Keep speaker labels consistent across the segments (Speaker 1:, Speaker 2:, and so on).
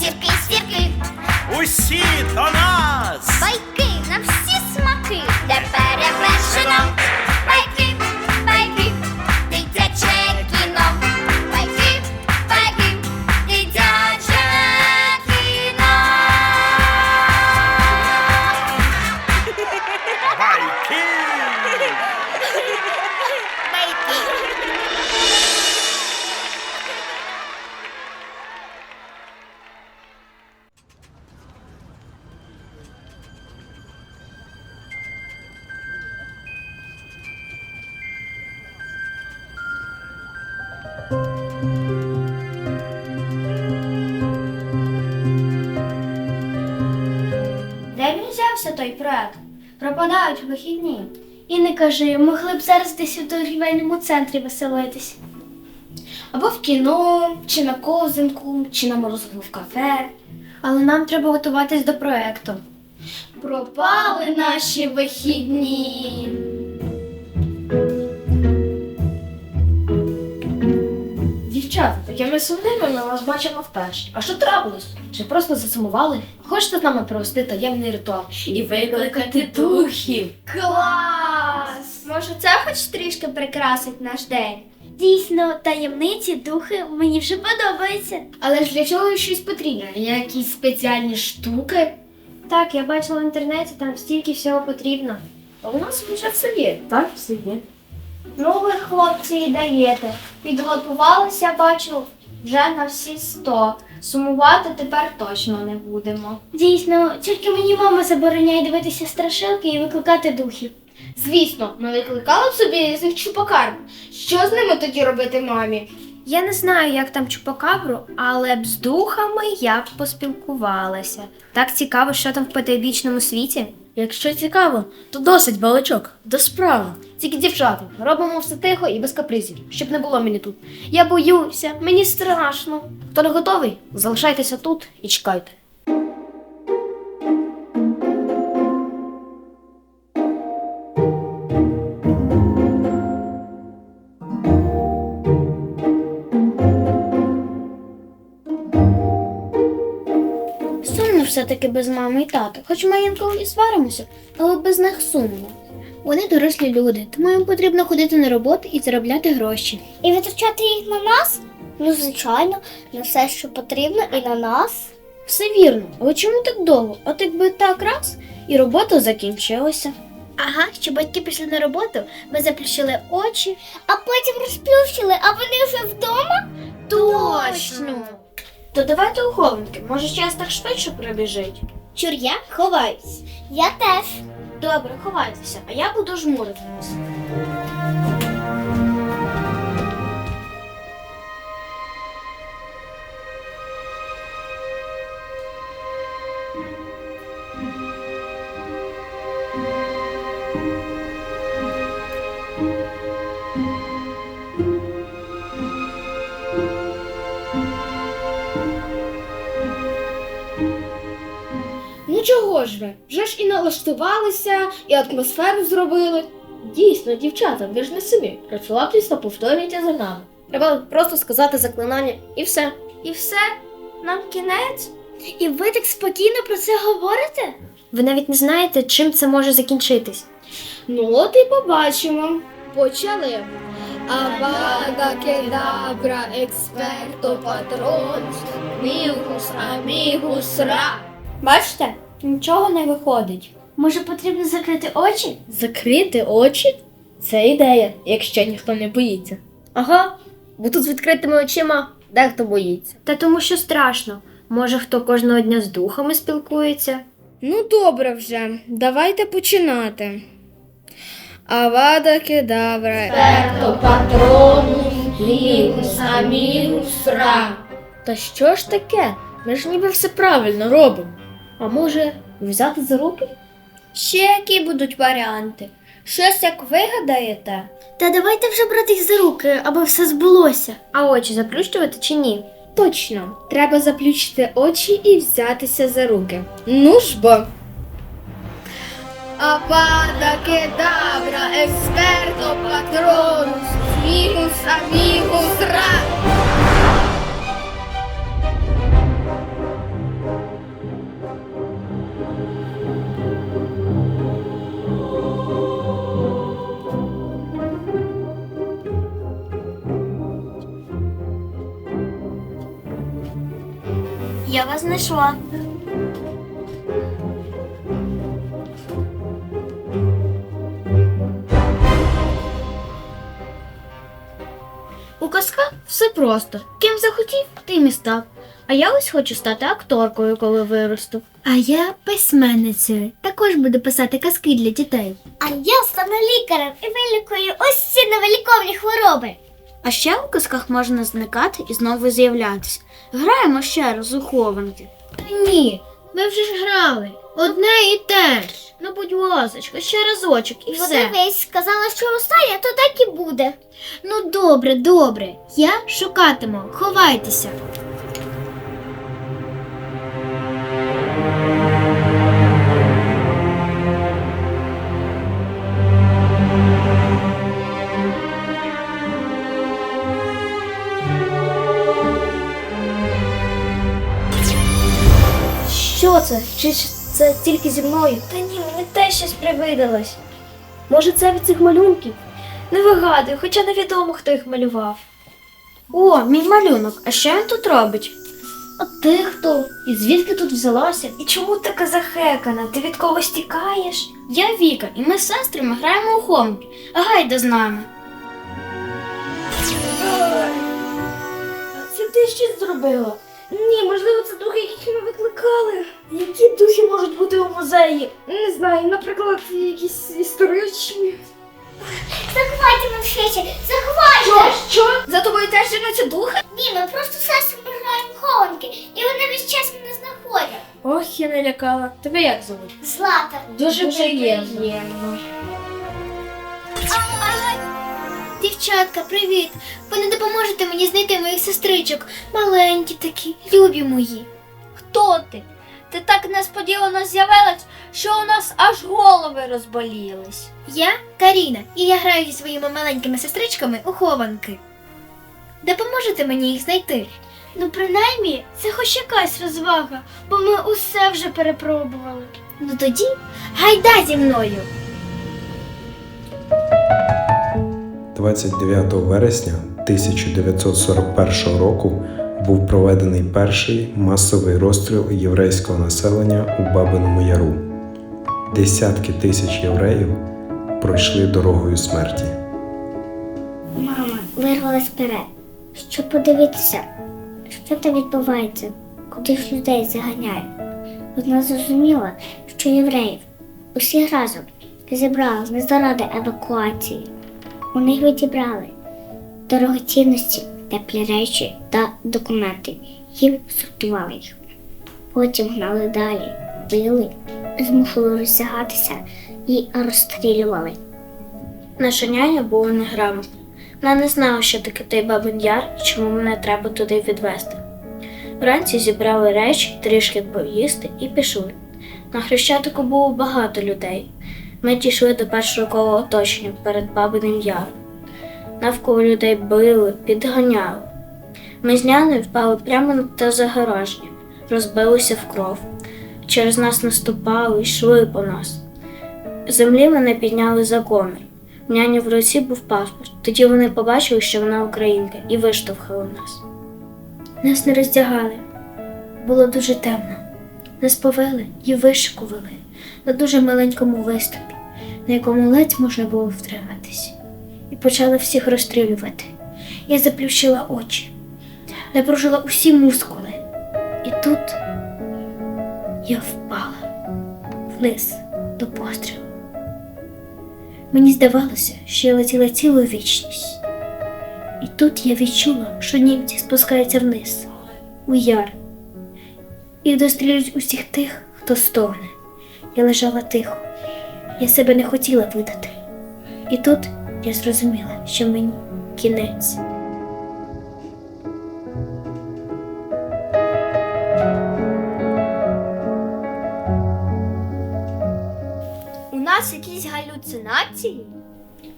Speaker 1: Сірки, сірки, усі до нас, байки на всі смаки почався той проект. Пропадають вихідні. І не кажи, могли б зараз десь у торгівельному центрі веселитись. Або в кіно, чи на ковзанку, чи на морозиву в кафе. Але нам треба готуватись до проекту. Пропали наші вихідні. Дівчата, такими сумними ми вас бачимо вперше. А що трапилось? Чи просто засумували? Хочете з нами провести таємний ритуал і викликати духів? Клас! Може, це хоч трішки прикрасить наш день? Дійсно, таємниці, духи мені вже подобаються. Але ж для чого щось потрібно? Якісь спеціальні штуки? Так, я бачила в інтернеті, там стільки всього потрібно. А у нас вже все є. Так, все є. Ну, ви, хлопці, і даєте. Підготувалися, бачу, вже на всі сто. Сумувати тепер точно не будемо. Дійсно, тільки мені мама забороняє дивитися страшилки і викликати духів. Звісно, ми викликали б собі з них чупакабру. Що з ними тоді робити мамі? Я не знаю, як там чупакабру, але б з духами я б поспілкувалася. Так цікаво, що там в потайбічному світі.
Speaker 2: Якщо цікаво, то досить балачок. До справи.
Speaker 1: Тільки дівчата, робимо все тихо і без капризів, щоб не було мені тут. Я боюся, мені страшно. Хто не готовий, залишайтеся тут і чекайте. Все-таки без мами і тата, хоч ми інколи і сваримося, але без них сумно. Вони дорослі люди, тому їм потрібно ходити на роботу і заробляти гроші.
Speaker 3: І витрачати їх на нас? Ну, звичайно, на все, що потрібно, і на нас.
Speaker 1: Все вірно, але чому так довго? От якби так раз і робота закінчилася. Ага, що батьки пішли на роботу, ми заплющили очі.
Speaker 3: А потім розплющили, а вони вже вдома?
Speaker 1: Точно! То давайте у хованки, може час так швидше прибіжить.
Speaker 3: Чур я ховаюсь. Я теж.
Speaker 1: Добре, ховайтеся, а я буду жмуритися. Ж ви? Вже ж і налаштувалися, і атмосферу зробили. Дійсно, дівчата, ви ж не самі. Розслабтесь та повторюйте за нами. Треба просто сказати заклинання і все. І все? Нам кінець? І ви так спокійно про це говорите? Ви навіть не знаєте, чим це може закінчитись. Ну, от і побачимо. Почали. Авада кедабра, експерто патрон, мігус, амігус, ра. Бачите, нічого не виходить. Може, потрібно закрити очі?
Speaker 2: Закрити очі? Це ідея, якщо ніхто не боїться.
Speaker 1: Ага, бо тут з відкритими очима дехто боїться. Та тому що страшно. Може, хто кожного дня з духами спілкується?
Speaker 4: Ну, добре вже, давайте починати. Авада кедавра.
Speaker 1: Перто патронум, лігус, амігус, ра.
Speaker 2: Та що ж таке? Ми ж ніби все правильно робимо.
Speaker 1: А може, взяти за руки? Ще які будуть варіанти? Щось як вигадаєте? Та давайте вже брати їх за руки, аби все збулося. А очі заплющувати чи ні?
Speaker 4: Точно, треба заплющити очі і взятися за руки. Ну ж бо. Авада кедавра, експерто патронус, мігус, амігус, ра.
Speaker 3: Вас знайшла.
Speaker 1: У казках все просто. Ким захотів, тим і став. А я ось хочу стати акторкою, коли виросту. А я письменницею. Також буду писати казки для дітей.
Speaker 3: А я стану лікарем і вилікую ось ці невиліковні хвороби.
Speaker 1: А ще у казках можна зникати і знову з'являтися. Граємо ще раз у хованки. Ні, ми вже ж грали.
Speaker 4: Одне і те ж. Ну, будь ласочка, ще разочок і все.
Speaker 3: Подивись, сказала, що останнє, то так і буде.
Speaker 4: Ну добре, добре. Я шукатиму. Ховайтеся.
Speaker 1: Чи це тільки зі мною? Та ні, мені теж щось привидалось. Може, це від цих малюнків? Не вигадую, хоча невідомо, хто їх малював.
Speaker 4: О, мій малюнок. А що він тут робить?
Speaker 1: А ти хто? І звідки тут взялася? І чому така захекана? Ти від когось тікаєш?
Speaker 4: Я Віка, і ми з сестрами граємо у хомки. А гайда з нами.
Speaker 1: Це ти щось зробила? Ні, можливо, це духи, яких музеї? Не знаю, наприклад, якісь історичні.
Speaker 3: Заховайте мене швидше, заховайте!
Speaker 1: Що? За тобою теж женуться духи?
Speaker 3: Ні, ми просто з сестрами граємо в хованки, і вони весь час мене знаходять.
Speaker 1: Ох, я налякала. Тебе як звуть?
Speaker 3: Злата.
Speaker 1: Дуже,
Speaker 4: приємно.
Speaker 3: Дівчатка, привіт! Ви не допоможете мені знайти моїх сестричок. Маленькі такі, любі мої.
Speaker 4: Хто ти? Ти так несподівано з'явилась, що у нас аж голови розболілись.
Speaker 3: Я Каріна, і я граю зі своїми маленькими сестричками у хованки. Допоможете мені їх знайти? Ну, принаймні, це хоч якась розвага, бо ми усе вже перепробували. Ну тоді гайда зі мною.
Speaker 5: 29 вересня 1941 року був проведений перший масовий розстріл єврейського населення у Бабиному Яру. Десятки тисяч євреїв пройшли дорогою смерті.
Speaker 3: Мама вирвалась вперед, щоб подивитися, що там відбувається, куди ж людей заганяють. Вона зрозуміла, що євреїв усіх разом зібрали не заради евакуації. У них відібрали дорогоцінності, теплі речі та документи. Їм сортували їх. Потім гнали далі, били, змушували розтягатися і розстрілювали.
Speaker 1: Наша няня була неграмотна. Вона не знала, що таке той бабин яр і чому мене треба туди відвезти. Вранці зібрали речі, трішки поїсти і пішли. На хрещатику було багато людей. Ми дійшли до першого кола оточення перед бабиним яром. Навколо людей били, підганяли. Ми з няною впали прямо на те загороження, розбилися в кров. Через нас наступали, йшли по нас. Землі мене підняли за комір. В няні в руці був паспорт. Тоді вони побачили, що вона українка, і виштовхали нас. Нас не роздягали. Було дуже темно. Нас повели і вишикували на дуже маленькому виступі, на якому ледь можна було втриматись. І почали всіх розстрілювати. Я заплющила очі, напружила усі мускули. І тут я впала вниз до пострілу. Мені здавалося, що я летіла цілу вічність. І тут я відчула, що німці спускаються вниз, у яр, і дострілюють усіх тих, хто стогне. Я лежала тихо. Я себе не хотіла видати. І тут я зрозуміла, що мені кінець.
Speaker 3: У нас якісь галюцинації?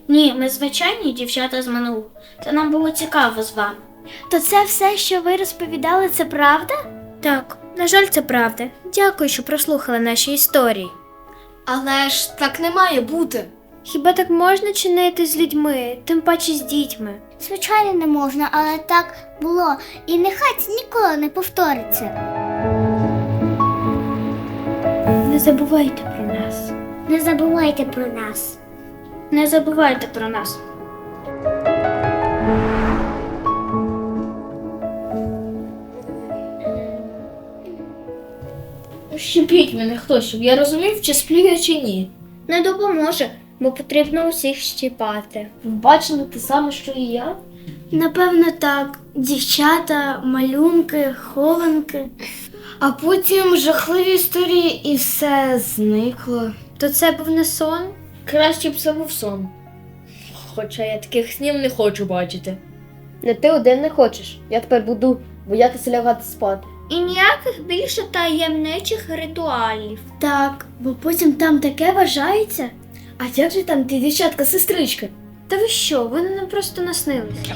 Speaker 1: Ні, ми звичайні дівчата з минулого. Та нам було цікаво з вами.
Speaker 3: То це все, що ви розповідали, це правда?
Speaker 1: Так, на жаль, це правда. Дякую, що прослухали наші історії.
Speaker 4: Але ж так не має бути.
Speaker 1: Хіба так можна чинити з людьми, тим паче з дітьми?
Speaker 3: Звичайно, не можна, але так було. І нехай це ніколи не повториться.
Speaker 1: Не забувайте про нас.
Speaker 3: Не забувайте про нас.
Speaker 1: Не забувайте про нас. Щепіть мене хтось, щоб я розумів, чи сплю я чи ні.
Speaker 6: Не допоможе, бо потрібно усіх щіпати.
Speaker 1: Ви бачили те саме, що і я?
Speaker 3: Напевно, так. Дівчата, малюнки, хованки.
Speaker 6: А потім жахливі історії і все зникло.
Speaker 1: То це був не сон?
Speaker 4: Краще б це був сон. Хоча я таких снів не хочу бачити. Не ти один не хочеш. Я тепер буду боятися лягати спати.
Speaker 1: І ніяких більше таємничих ритуалів.
Speaker 3: Так, бо потім там таке вважається.
Speaker 4: А як же там ті дівчатка, сестрички?
Speaker 1: Та ви що, вони нам просто наснилися.